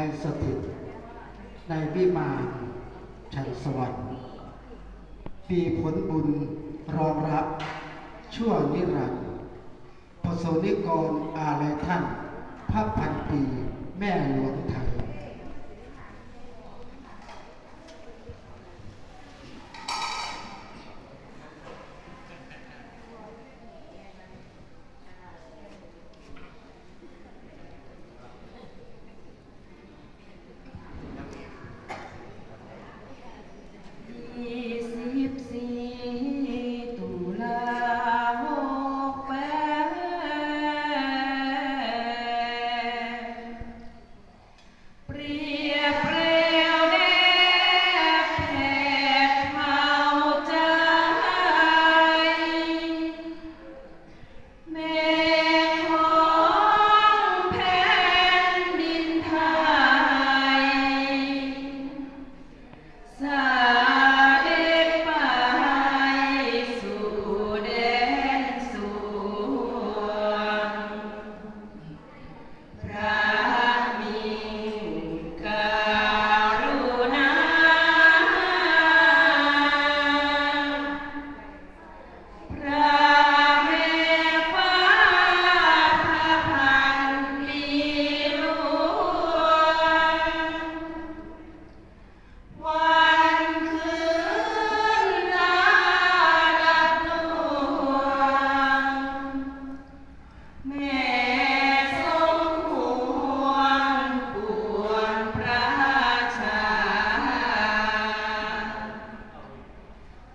ให้สถิตในวิมานชั้นสวรรค์ปีผลบุญรองรับชั่วนิรันดร์ประสนิกรอาลัยท่านพระพันปีแม่หลวงไทย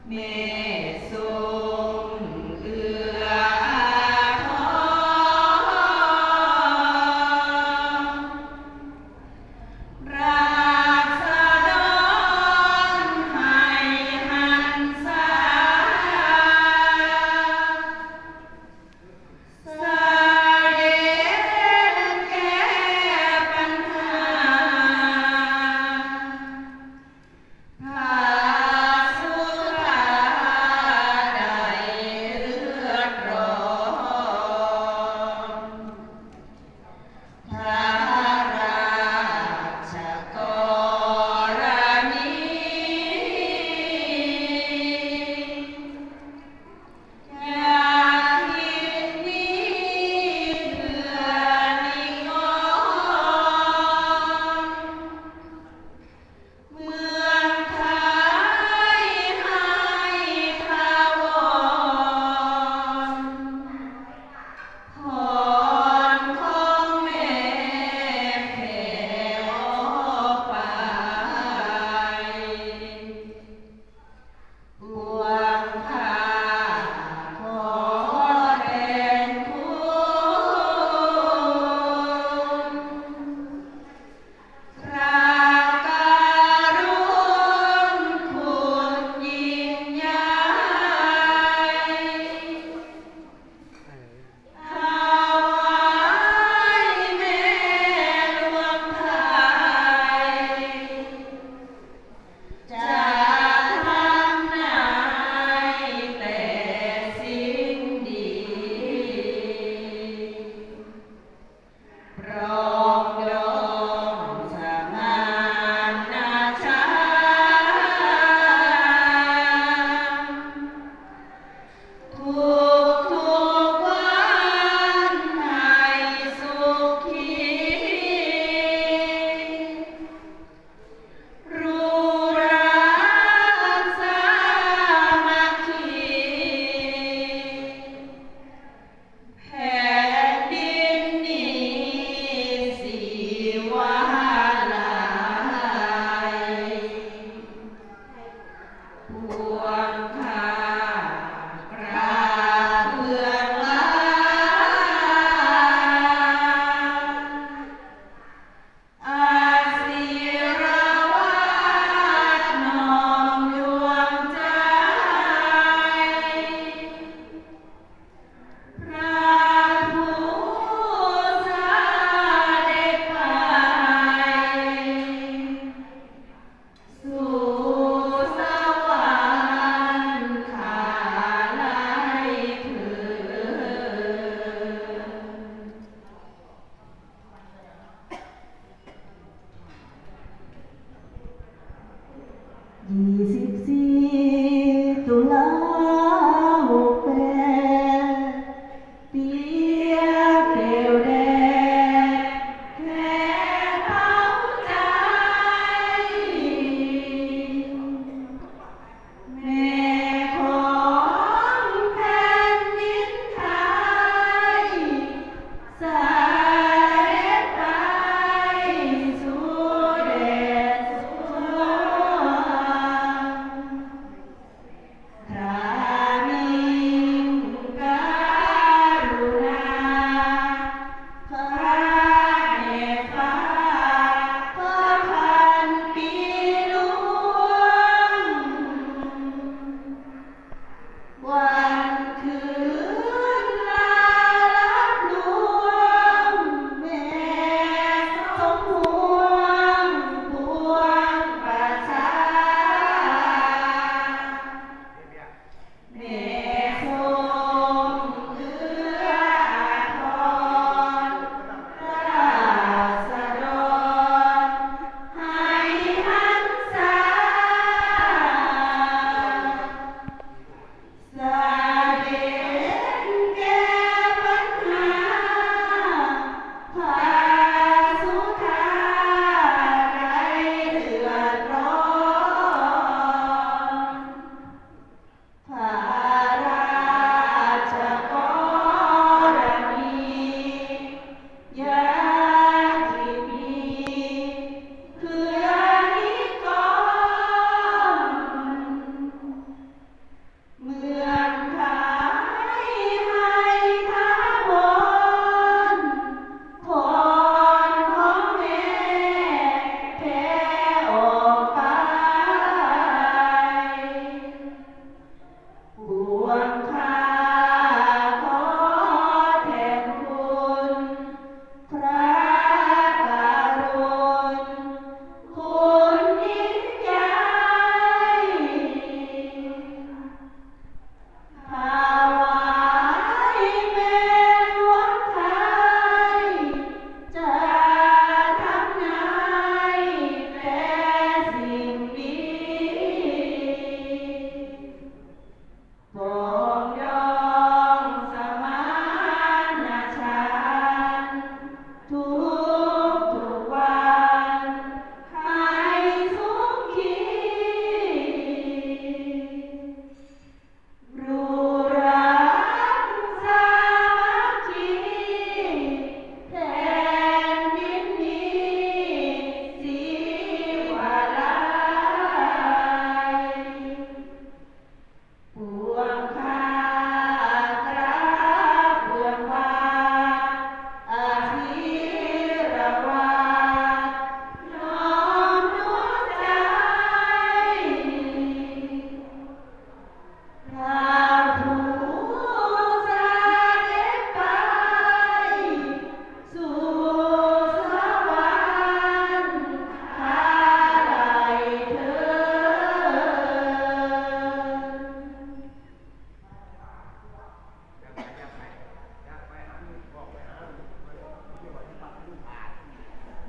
Me.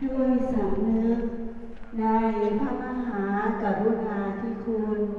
ด้วยสำนึกในพระมหากรุณาธิคุณ